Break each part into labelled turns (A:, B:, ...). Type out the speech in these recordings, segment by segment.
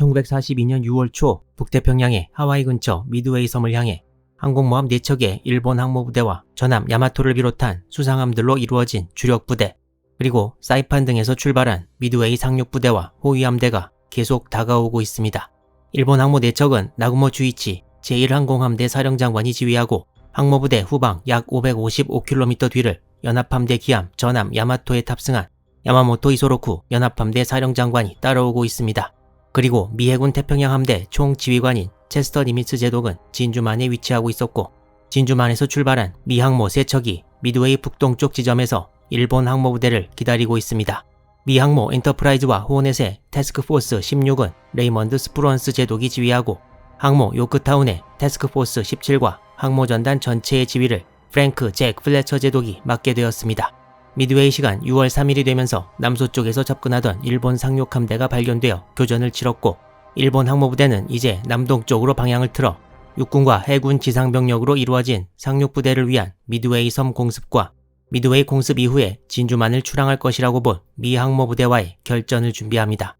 A: 1942년 6월 초 북태평양의 하와이 근처 미드웨이 섬을 향해 항공모함 4척의 일본 항모부대와 전함 야마토를 비롯한 수상함들로 이루어진 주력 부대, 그리고 사이판 등에서 출발한 미드웨이 상륙부대와 호위함대가 계속 다가오고 있습니다. 일본 항모 4척은 나구모 주이치 제1항공함대 사령장관이 지휘하고 항모부대 후방 약 555km 뒤를 연합함대 기함 전함 야마토에 탑승한 야마모토 이소로쿠 연합함대 사령장관이 따라오고 있습니다. 그리고 미 해군 태평양 함대 총지휘관인 체스터 니미츠 제독은 진주만에 위치하고 있었고 진주만에서 출발한 미 항모 세 척이 미드웨이 북동쪽 지점에서 일본 항모부대를 기다리고 있습니다. 미 항모 엔터프라이즈와 호넷의 태스크포스 16은 레이먼드 스프런스 제독이 지휘하고 항모 요크타운의 태스크포스 17과 항모 전단 전체의 지휘를 프랭크 잭 플래처 제독이 맡게 되었습니다. 미드웨이 시간 6월 3일이 되면서 남서쪽에서 접근하던 일본 상륙 함대가 발견되어 교전을 치렀고 일본 항모부대는 이제 남동쪽으로 방향을 틀어 육군과 해군 지상병력으로 이루어진 상륙부대를 위한 미드웨이 섬 공습과 미드웨이 공습 이후에 진주만을 출항할 것이라고 본 미 항모부대와의 결전을 준비합니다.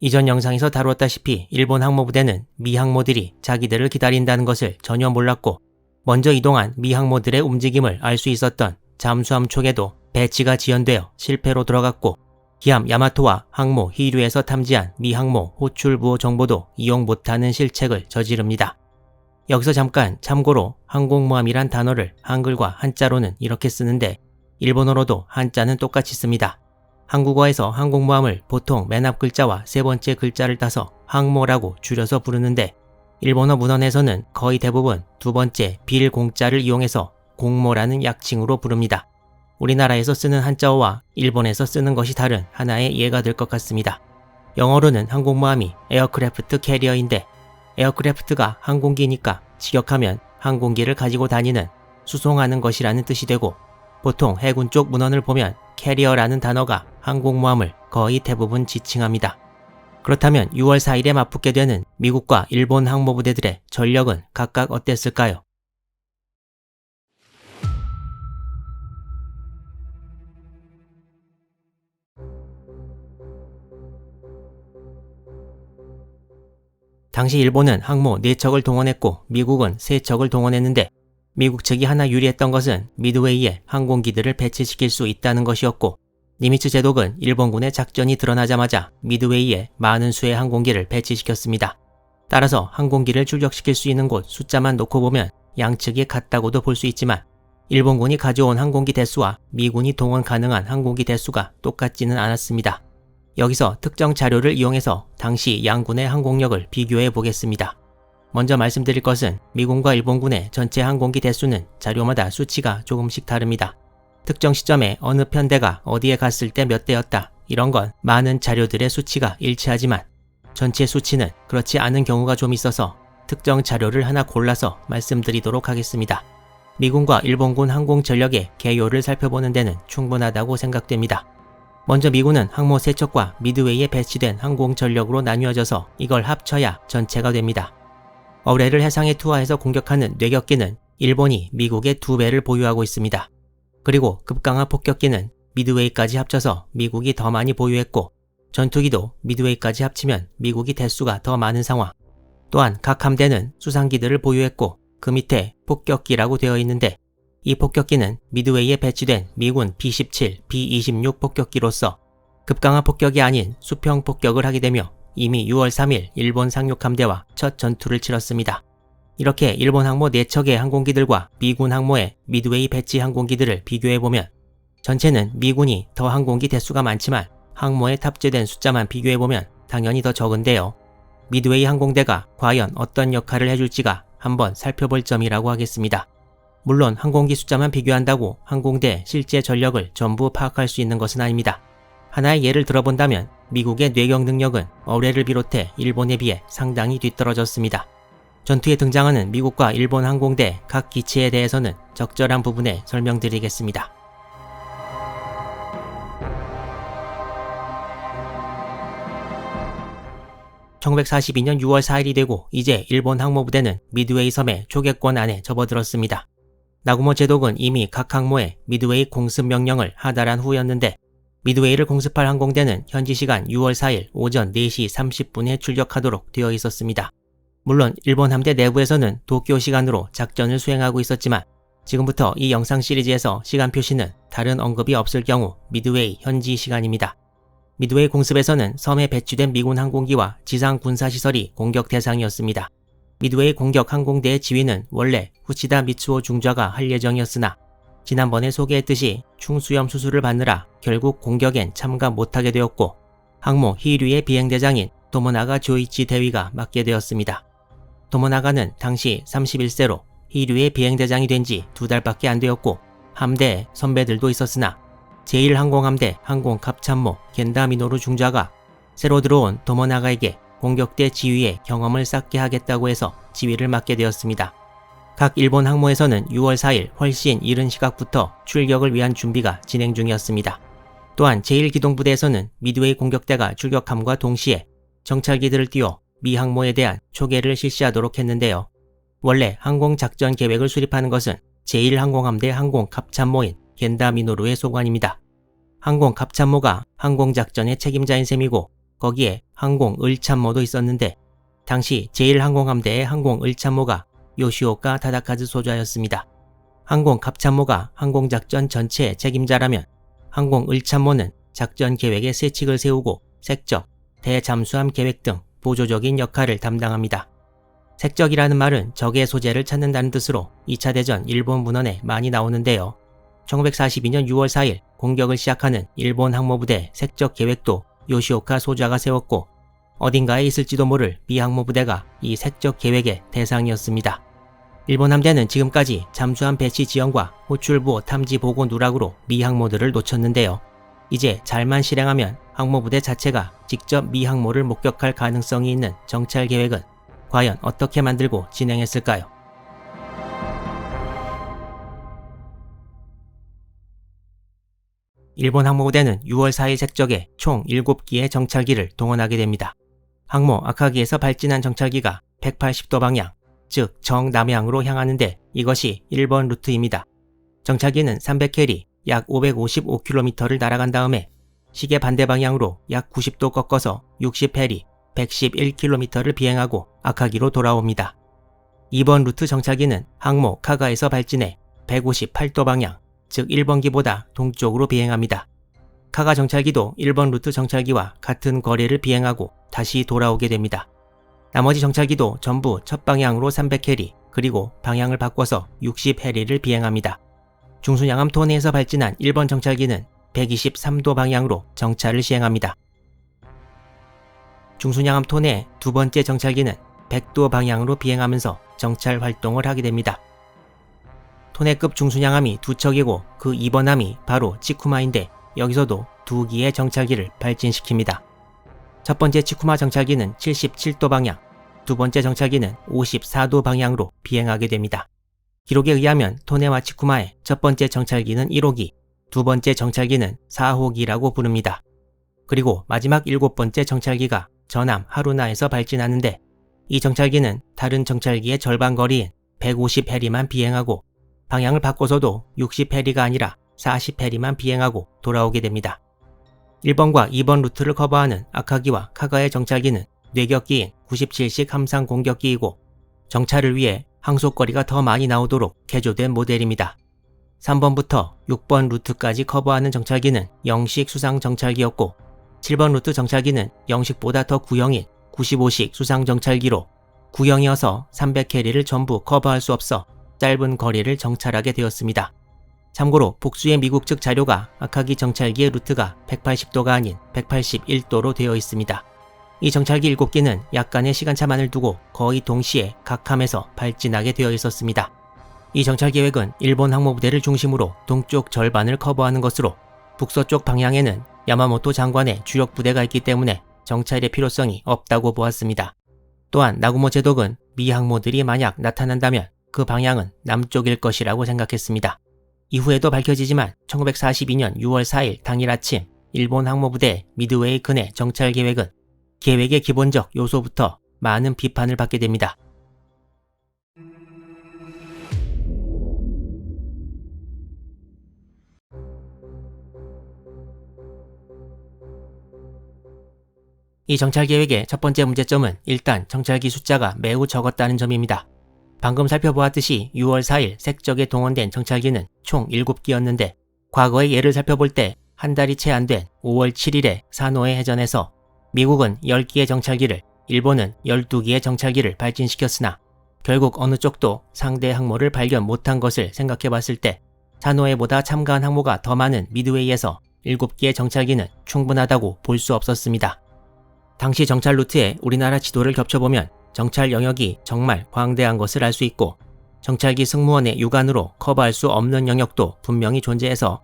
A: 이전 영상에서 다루었다시피 일본 항모부대는 미 항모들이 자기들을 기다린다는 것을 전혀 몰랐고 먼저 이동한 미 항모들의 움직임을 알 수 있었던 잠수함 촉에도 배치가 지연되어 실패로 들어갔고 기함 야마토와 항모 히류에서 탐지한 미 항모 호출 부호 정보도 이용 못하는 실책을 저지릅니다. 여기서 잠깐 참고로 항공모함이란 단어를 한글과 한자로는 이렇게 쓰는데 일본어로도 한자는 똑같이 씁니다. 한국어에서 항공모함을 보통 맨 앞 글자와 세 번째 글자를 따서 항모라고 줄여서 부르는데 일본어 문헌에서는 거의 대부분 두 번째 빌 공자를 이용해서 공모라는 약칭으로 부릅니다. 우리나라에서 쓰는 한자어와 일본에서 쓰는 것이 다른 하나의 예가 될 것 같습니다. 영어로는 항공모함이 에어크래프트 캐리어인데 에어크래프트가 항공기니까 직역하면 항공기를 가지고 다니는 수송하는 것이라는 뜻이 되고 보통 해군 쪽 문헌을 보면 캐리어라는 단어가 항공모함을 거의 대부분 지칭합니다. 그렇다면 6월 4일에 맞붙게 되는 미국과 일본 항모부대들의 전력은 각각 어땠을까요? 당시 일본은 항모 4척을 동원했고 미국은 3척을 동원했는데 미국 측이 하나 유리했던 것은 미드웨이에 항공기들을 배치시킬 수 있다는 것이었고 니미츠 제독은 일본군의 작전이 드러나자마자 미드웨이에 많은 수의 항공기를 배치시켰습니다. 따라서 항공기를 출격시킬 수 있는 곳 숫자만 놓고 보면 양측이 같다고도 볼 수 있지만 일본군이 가져온 항공기 대수와 미군이 동원 가능한 항공기 대수가 똑같지는 않았습니다. 여기서 특정 자료를 이용해서 당시 양군의 항공력을 비교해 보겠습니다. 먼저 말씀드릴 것은 미군과 일본군의 전체 항공기 대수는 자료마다 수치가 조금씩 다릅니다. 특정 시점에 어느 편대가 어디에 갔을 때 몇 대였다. 이런 건 많은 자료들의 수치가 일치하지만 전체 수치는 그렇지 않은 경우가 좀 있어서 특정 자료를 하나 골라서 말씀드리도록 하겠습니다. 미군과 일본군 항공 전력의 개요를 살펴보는 데는 충분하다고 생각됩니다. 먼저 미군은 항모 3척과 미드웨이에 배치된 항공 전력으로 나뉘어져서 이걸 합쳐야 전체가 됩니다. 어뢰를 해상에 투하해서 공격하는 뇌격기는 일본이 미국의 두 배를 보유하고 있습니다. 그리고 급강화 폭격기는 미드웨이까지 합쳐서 미국이 더 많이 보유했고 전투기도 미드웨이까지 합치면 미국이 대수가 더 많은 상황. 또한 각 함대는 수상기들을 보유했고 그 밑에 폭격기라고 되어 있는데 이 폭격기는 미드웨이에 배치된 미군 B-17, B-26 폭격기로서 급강화 폭격이 아닌 수평 폭격을 하게 되며 이미 6월 3일 일본 상륙함대와 첫 전투를 치렀습니다. 이렇게 일본 항모 4척의 항공기들과 미군 항모의 미드웨이 배치 항공기들을 비교해보면 전체는 미군이 더 항공기 대수가 많지만 항모에 탑재된 숫자만 비교해보면 당연히 더 적은데요. 미드웨이 항공대가 과연 어떤 역할을 해줄지가 한번 살펴볼 점이라고 하겠습니다. 물론 항공기 숫자만 비교한다고 항공대 실제 전력을 전부 파악할 수 있는 것은 아닙니다. 하나의 예를 들어본다면 미국의 뇌경 능력은 어뢰를 비롯해 일본에 비해 상당히 뒤떨어졌습니다. 전투에 등장하는 미국과 일본 항공대 각 기체에 대해서는 적절한 부분에 설명드리겠습니다. (1942년 6월 4일이 되고 이제 일본 항모부대는 미드웨이 섬의 초계권 안에 접어들었습니다. 나구모 제독은 이미 각 항모에 미드웨이 공습 명령을 하달한 후였는데 미드웨이를 공습할 항공대는 현지 시간 6월 4일 오전 4시 30분에 출격하도록 되어 있었습니다. 물론 일본 함대 내부에서는 도쿄 시간으로 작전을 수행하고 있었지만 지금부터 이 영상 시리즈에서 시간 표시는 다른 언급이 없을 경우 미드웨이 현지 시간입니다. 미드웨이 공습에서는 섬에 배치된 미군 항공기와 지상 군사시설이 공격 대상이었습니다. 미드웨이 공격 항공대의 지휘는 원래 후치다 미츠오 중좌가 할 예정이었으나 지난번에 소개했듯이 충수염 수술을 받느라 결국 공격엔 참가 못하게 되었고 항모 히류의 비행대장인 도모나가 조이치 대위가 맡게 되었습니다. 도모나가는 당시 31세로 히류의 비행대장이 된 지 두 달밖에 안 되었고 함대에 선배들도 있었으나 제1항공함대 항공갑참모 겐다미노루 중좌가 새로 들어온 도모나가에게 공격대 지휘의 경험을 쌓게 하겠다고 해서 지휘를 맡게 되었습니다. 각 일본 항모에서는 6월 4일 훨씬 이른 시각부터 출격을 위한 준비가 진행 중이었습니다. 또한 제1기동부대에서는 미드웨이 공격대가 출격함과 동시에 정찰기들을 띄워 미 항모에 대한 초계를 실시하도록 했는데요. 원래 항공작전 계획을 수립하는 것은 제1항공함대 항공갑참모인 겐다미노루의 소관입니다. 항공갑참모가 항공작전의 책임자인 셈이고 거기에 항공 을참모도 있었는데 당시 제1항공함대의 항공 을참모가 요시오카 타다카즈 소좌였습니다. 항공 갑참모가 항공작전 전체의 책임자라면 항공 을참모는 작전 계획의 세칙을 세우고 색적, 대잠수함 계획 등 보조적인 역할을 담당합니다. 색적이라는 말은 적의 소재를 찾는다는 뜻으로 2차 대전 일본 문헌에 많이 나오는데요. 1942년 6월 4일 공격을 시작하는 일본 항모부대 색적 계획도 요시오카 소좌가 세웠고 어딘가에 있을지도 모를 미 항모 부대가 이 색적 계획의 대상이었습니다. 일본 함대는 지금까지 잠수함 배치 지원과 호출부 탐지 보고 누락으로 미 항모들을 놓쳤는데요. 이제 잘만 실행하면 항모부대 자체가 직접 미 항모를 목격할 가능성이 있는 정찰 계획은 과연 어떻게 만들고 진행했을까요? 일본 항모부대는 6월 4일 색적에 총 7기의 정찰기를 동원하게 됩니다. 항모 아카기에서 발진한 정찰기가 180도 방향, 즉 정남향으로 향하는데 이것이 1번 루트입니다. 정찰기는 300캐리, 약 555km를 날아간 다음에 시계 반대 방향으로 약 90도 꺾어서 60해리, 111km를 비행하고 아카기로 돌아옵니다. 2번 루트 정찰기는 항모 카가에서 발진해 158도 방향, 즉 1번기보다 동쪽으로 비행합니다. 카가 정찰기도 1번 루트 정찰기와 같은 거리를 비행하고 다시 돌아오게 됩니다. 나머지 정찰기도 전부 첫 방향으로 300해리 그리고 방향을 바꿔서 60해리를 비행합니다. 중순양암 토네에서 발진한 1번 정찰기는 123도 방향으로 정찰을 시행합니다. 중순양암 토네 두 번째 정찰기는 100도 방향으로 비행하면서 정찰 활동을 하게 됩니다. 토네급 중순양함이 두 척이고 그 2번함이 바로 치쿠마인데 여기서도 두 기의 정찰기를 발진시킵니다. 첫 번째 치쿠마 정찰기는 77도 방향, 두 번째 정찰기는 54도 방향으로 비행하게 됩니다. 기록에 의하면 토네와 치쿠마의 첫 번째 정찰기는 1호기, 두 번째 정찰기는 4호기라고 부릅니다. 그리고 마지막 일곱 번째 정찰기가 전함 하루나에서 발진하는데 이 정찰기는 다른 정찰기의 절반 거리인 150해리만 비행하고 방향을 바꿔서도 60해리가 아니라 40해리만 비행하고 돌아오게 됩니다. 1번과 2번 루트를 커버하는 아카기와 카가의 정찰기는 뇌격기인 97식 함상 공격기이고 정찰을 위해 항속거리가 더 많이 나오도록 개조된 모델입니다. 3번부터 6번 루트까지 커버하는 정찰기는 영식 수상 정찰기였고 7번 루트 정찰기는 영식보다 더 구형인 95식 수상 정찰기로 구형이어서 300캐리를 전부 커버할 수 없어 짧은 거리를 정찰하게 되었습니다. 참고로 복수의 미국 측 자료가 아카기 정찰기의 루트가 180도가 아닌 181도로 되어 있습니다. 이 정찰기 7기는 약간의 시간차만을 두고 거의 동시에 각 함에서 발진하게 되어 있었습니다. 이 정찰 계획은 일본 항모부대를 중심으로 동쪽 절반을 커버하는 것으로 북서쪽 방향에는 야마모토 장관의 주력 부대가 있기 때문에 정찰의 필요성이 없다고 보았습니다. 또한 나구모 제독은 미 항모들이 만약 나타난다면 그 방향은 남쪽일 것이라고 생각했습니다. 이후에도 밝혀지지만 1942년 6월 4일 당일 아침 일본 항모부대 미드웨이 근해 정찰 계획은 계획의 기본적 요소부터 많은 비판을 받게 됩니다. 이 정찰 계획의 첫 번째 문제점은 일단 정찰기 숫자가 매우 적었다는 점입니다. 방금 살펴보았듯이 6월 4일 색적에 동원된 정찰기는 총 7기였는데 과거의 예를 살펴볼 때 한 달이 채 안 된 5월 7일에 사노에 해전에서 미국은 10기의 정찰기를 일본은 12기의 정찰기를 발진시켰으나 결국 어느 쪽도 상대 항모를 발견 못한 것을 생각해 봤을 때 사노에보다 참가한 항모가 더 많은 미드웨이에서 7기의 정찰기는 충분하다고 볼 수 없었습니다. 당시 정찰 루트에 우리나라 지도를 겹쳐보면 정찰 영역이 정말 광대한 것을 알 수 있고 정찰기 승무원의 육안으로 커버할 수 없는 영역도 분명히 존재해서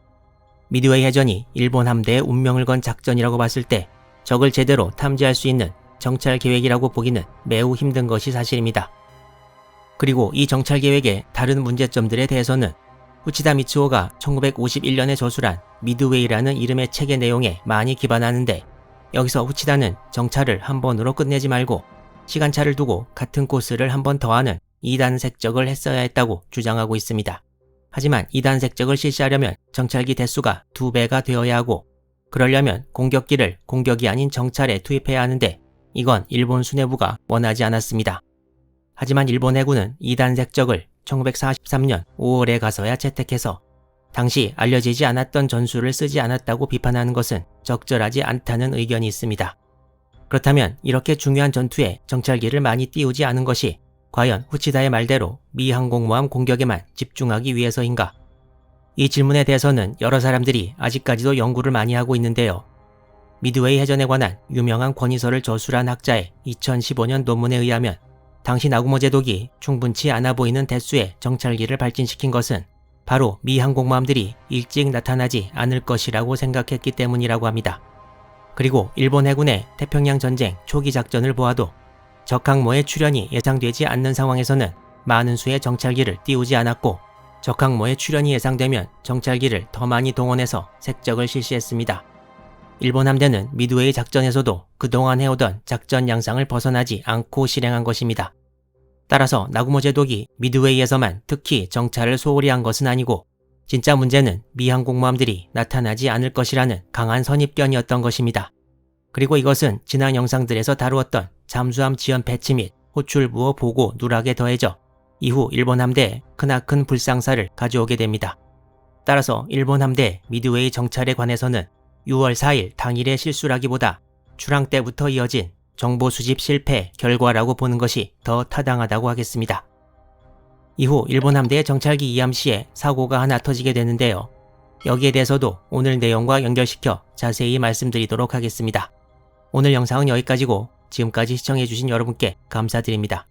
A: 미드웨이 해전이 일본 함대의 운명을 건 작전이라고 봤을 때 적을 제대로 탐지할 수 있는 정찰 계획이라고 보기는 매우 힘든 것이 사실입니다. 그리고 이 정찰 계획의 다른 문제점들에 대해서는 후치다 미츠오가 1951년에 저술한 미드웨이라는 이름의 책의 내용에 많이 기반하는데 여기서 후치다는 정찰을 한 번으로 끝내지 말고 시간차를 두고 같은 코스를 한 번 더 하는 2단 색적을 했어야 했다고 주장하고 있습니다. 하지만 2단 색적을 실시하려면 정찰기 대수가 2배가 되어야 하고 그러려면 공격기를 공격이 아닌 정찰에 투입해야 하는데 이건 일본 수뇌부가 원하지 않았습니다. 하지만 일본 해군은 2단 색적을 1943년 5월에 가서야 채택해서 당시 알려지지 않았던 전술을 쓰지 않았다고 비판하는 것은 적절하지 않다는 의견이 있습니다. 그렇다면 이렇게 중요한 전투에 정찰기를 많이 띄우지 않은 것이 과연 후치다의 말대로 미 항공모함 공격에만 집중하기 위해서인가? 이 질문에 대해서는 여러 사람들이 아직까지도 연구를 많이 하고 있는데요. 미드웨이 해전에 관한 유명한 권위서를 저술한 학자의 2015년 논문에 의하면 당시 나구모 제독이 충분치 않아 보이는 대수의 정찰기를 발진시킨 것은 바로 미 항공모함들이 일찍 나타나지 않을 것이라고 생각했기 때문이라고 합니다. 그리고 일본 해군의 태평양 전쟁 초기 작전을 보아도 적 항모의 출현이 예상되지 않는 상황에서는 많은 수의 정찰기를 띄우지 않았고 적 항모의 출현이 예상되면 정찰기를 더 많이 동원해서 색적을 실시했습니다. 일본 함대는 미드웨이 작전에서도 그동안 해오던 작전 양상을 벗어나지 않고 실행한 것입니다. 따라서 나구모 제독이 미드웨이에서만 특히 정찰을 소홀히 한 것은 아니고 진짜 문제는 미 항공모함들이 나타나지 않을 것이라는 강한 선입견이었던 것입니다. 그리고 이것은 지난 영상들에서 다루었던 잠수함 지연 배치 및 호출 부호 보고 누락에 더해져 이후 일본 함대에 크나큰 불상사를 가져오게 됩니다. 따라서 일본 함대 미드웨이 정찰에 관해서는 6월 4일 당일의 실수라기보다 출항 때부터 이어진 정보 수집 실패 결과라고 보는 것이 더 타당하다고 하겠습니다. 이후 일본 함대의 정찰기 이함 시에 사고가 하나 터지게 되는데요. 여기에 대해서도 오늘 내용과 연결시켜 자세히 말씀드리도록 하겠습니다. 오늘 영상은 여기까지고 지금까지 시청해주신 여러분께 감사드립니다.